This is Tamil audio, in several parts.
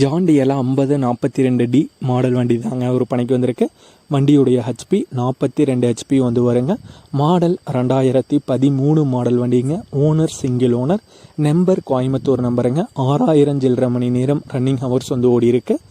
ஜாண்டியெல்லாம் ஐம்பது நாற்பத்தி ரெண்டு டி மாடல் வண்டி தாங்க ஒரு பணிக்கு வந்திருக்கு. வண்டியுடைய ஹெச்பி நாற்பத்தி ரெண்டு ஹெச்பி வந்து வருங்க. மாடல் ரெண்டாயிரத்தி பதிமூணு மாடல் வண்டிங்க. Owner single owner number Coimbatore நம்பருங்க ஆறாயிரம் சில்லரை மணி நேரம் ரன்னிங் ஹவர்ஸ் வந்து ஓடி இருக்குது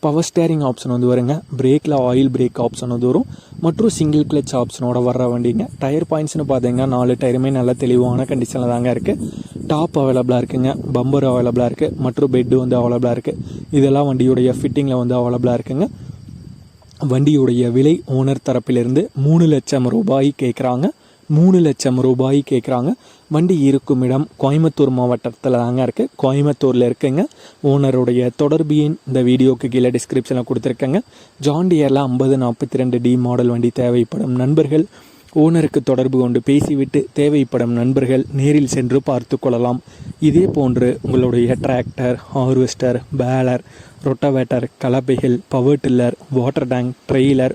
பவர் ஸ்டேரிங் ஆப்ஷன் வந்து வருங்க. பிரேக்கில் ஆயில் பிரேக் ஆப்ஷன் வந்து வரும். மற்றும் சிங்கிள் கிளச் ஆப்ஷனோட வர்ற வண்டிங்க. டயர் பாயிண்ட்ஸ்னு பார்த்தீங்கன்னா நாலு டயருமே நல்ல தெளிவான கண்டிஷனில் தாங்க இருக்குது டாப் அவைலபிளாக இருக்குங்க. பம்பர் அவைலபிளாக இருக்குது மற்றும் பெட்டு வந்து அவைலபிளாக இருக்குது இதெல்லாம் வண்டியுடைய ஃபிட்டிங்கில் வந்து அவைலபிளாக இருக்குங்க. வண்டியுடைய விலை ஓனர் தரப்பிலிருந்து மூணு லட்சம் ரூபாய் கேட்குறாங்க மூணு லட்சம் ரூபாய் கேட்குறாங்க வண்டி இருக்கும் இடம் கோயம்புத்தூர் மாவட்டத்தில் தாங்க இருக்குது கோயம்புத்தூரில் இருக்குங்க. ஓனருடைய தொடர்பு எண் இந்த வீடியோக்கு கீழே டிஸ்கிரிப்ஷனில் கொடுத்துருக்கேங்க. ஜாண்டியரில் ஐம்பது நாற்பத்தி ரெண்டு டி மாடல் வண்டி தேவைப்படும் நண்பர்கள். ஓனருக்கு தொடர்பு கொண்டு பேசிவிட்டு தேவைப்படும் நண்பர்கள் நேரில் சென்று பார்த்து கொள்ளலாம். இதே போன்று உங்களுடைய tractor harvester baler rotavator கலப்பைகள் power tiller water tank trailer